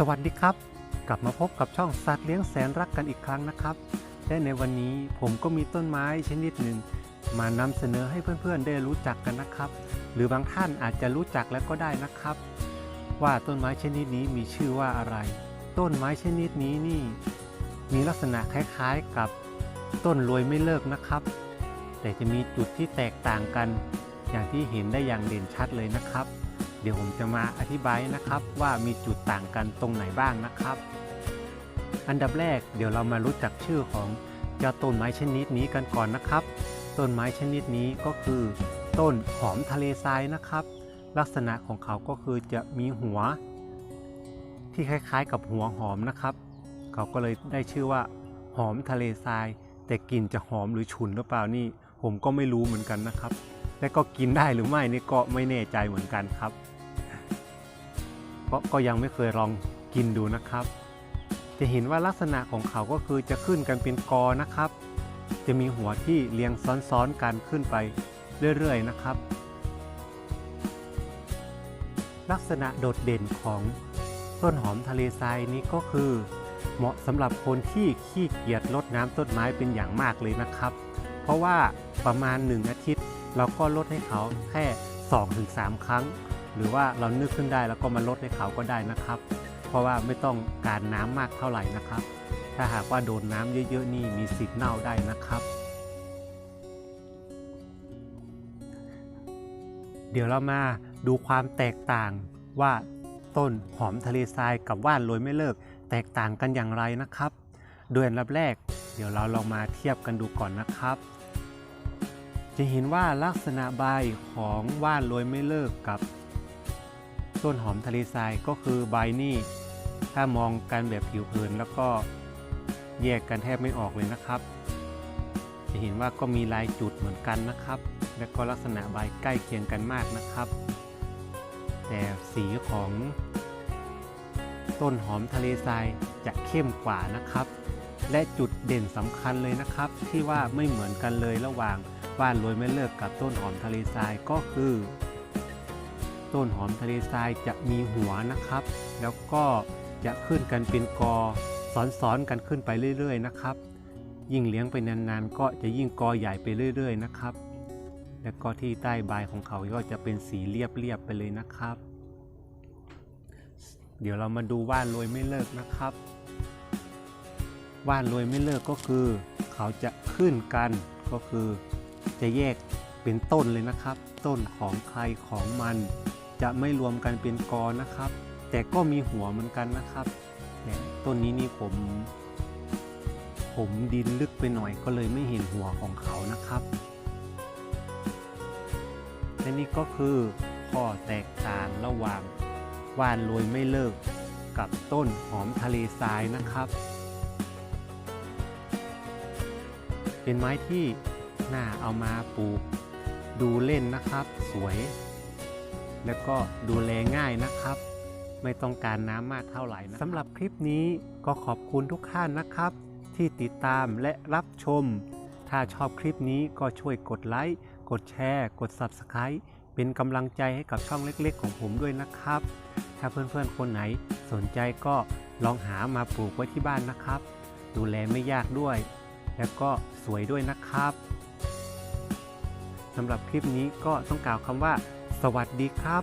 สวัสดีครับ กลับมาพบกับช่องสัตว์เลี้ยงแสนรักกันอีกครั้งนะครับและในวันนี้ผมก็มีต้นไม้ชนิดหนึ่ง มานำเสนอให้เพื่อนๆได้รู้จักกันนะครับ หรือบางท่านอาจจะรู้จักแล้วก็ได้นะครับ ว่าต้นไม้ชนิดนี้มีชื่อว่าอะไร ต้นไม้ชนิดนี้นี่ มีลักษณะคล้ายๆกับต้นรวยไม่เลิกนะครับ แต่จะมีจุดที่แตกต่างกัน อย่างที่เห็นได้อย่างเด่นชัดเลยนะครับ เดี๋ยวผมจะมาอธิบายนะครับว่ามีจุดต่างกันตรงไหนบ้างนะครับ อันดับแรกเดี๋ยวเรามารู้จักชื่อของเจ้าต้นไม้ชนิดนี้กันก่อนนะครับ ต้นไม้ชนิดนี้ก็คือ ต้นหอมทะเลทรายนะครับ ลักษณะของเขาก็คือจะมีหัว ที่คล้ายๆ กับหัวหอมนะครับ เขาก็เลยได้ชื่อว่า หอมทะเลทราย แต่กลิ่นจะหอมหรือฉุนหรือเปล่านี่ ผมก็ไม่รู้เหมือนกันนะครับและก็กินได้หรือไม่นี่ก็ไม่แน่ใจเหมือนกันครับ ราะก็ยังไม่เคยลองกินดูนะครับ จะเห็นว่าลักษณะของเขาก็คือจะขึ้นกันเป็นกอนะครับ จะมีหัวที่เรียงซ้อนๆกันขึ้นไปเรื่อยๆนะครับ ลักษณะโดดเด่นของต้นหอมทะเลทรายนี้ก็คือ เหมาะสำหรับคนที่ขี้เกียจรดน้ำต้นไม้เป็นอย่างมากเลยนะครับ เพราะว่าประมาณ 1 อาทิตย์ เราก็ลดให้เขาแค่ 2-3 ครั้ง หรือว่าเรานึกขึ้นได้แล้วก็มาลดให้เขาก็ได้นะครับ เพราะว่าไม่ต้องการน้ำมากเท่าไหร่นะครับ ถ้าหากว่าโดนน้ำเยอะๆนี่มีสิทธิ์เน่าได้นะครับ เดี๋ยวเรามาดูความแตกต่างว่าต้นหอมทะเลทรายกับว่านโรยไม่เลิก แตกต่างกันอย่างไรนะครับ โดยอันดับแรก เดี๋ยวเราลองมาเทียบกันดูก่อนนะครับจะเห็นว่าลักษณะใบของว่านโรยไม่เลิกกับ ต้นหอมทะเลทรายก็คือใบนี่ ถ้ามองกันแบบผิวเผินแล้วก็แยกกันแทบไม่ออกเลยนะครับ จะเห็นว่าก็มีลายจุดเหมือนกันนะครับ และก็ลักษณะใบใกล้เคียงกันมากนะครับ แต่สีของต้นหอมทะเลทรายจะเข้มกว่านะครับ และจุดเด่นสำคัญเลยนะครับ ที่ว่าไม่เหมือนกันเลยระหว่างว่านโรยไม่เลิกกับต้นหอมทะเลทรายก็คือ ต้นหอมทะเลทรายจะมีหัวนะครับ แล้วก็จะขึ้นกันเป็นกอซ้อนๆกันขึ้นไปเรื่อย ๆ นะครับ ยิ่งเลี้ยงไปนานๆ ก็จะยิ่งกอใหญ่ไปเรื่อย ๆ นะครับ แล้วก็ที่ใต้ใบของเขาก็จะเป็นสีเรียบๆไปเลยนะครับ เดี๋ยวเรามาดูว่านโรยไม่เลิกนะครับ ว่านโรยไม่เลิกก็คือ เขาจะขึ้นกันก็คือจะแยกเป็นต้นเลยนะครับ ต้นของใครของมัน จะไม่รวมกันเป็นกอนะครับ แต่ก็มีหัวเหมือนกันนะครับเนี่ยต้นนี้นี่ผม ผมดินลึกไปหน่อยก็เลยไม่เห็นหัวของเขานะครับและนี่ก็คือข้อแตกต่างระหว่างว่านโรยไม่เลิกกับต้นหอมทะเลทรายนะครับ เป็นไม้ที่น่าเอามาปลูกดูเล่นนะครับ สวย แล้วก็ดูแลง่ายนะครับ ไม่ต้องการน้ำมากเท่าไหร่นะสำหรับคลิปนี้ก็ขอบคุณทุกท่านนะครับ ที่ติดตามและรับชม ถ้าชอบคลิปนี้ก็ช่วยกดไลค์กดแชร์ กด Subscribe เป็นกำลังใจให้กับช่องเล็กๆ ของผมด้วยนะครับ ถ้าเพื่อนๆคนไหนสนใจก็ลองหามาปลูกไว้ที่บ้านนะครับ ดูแลไม่ยากด้วย แล้วก็สวยด้วยนะครับสำหรับคลิปนี้ก็ต้องกล่าวคำว่า สวัสดีครับ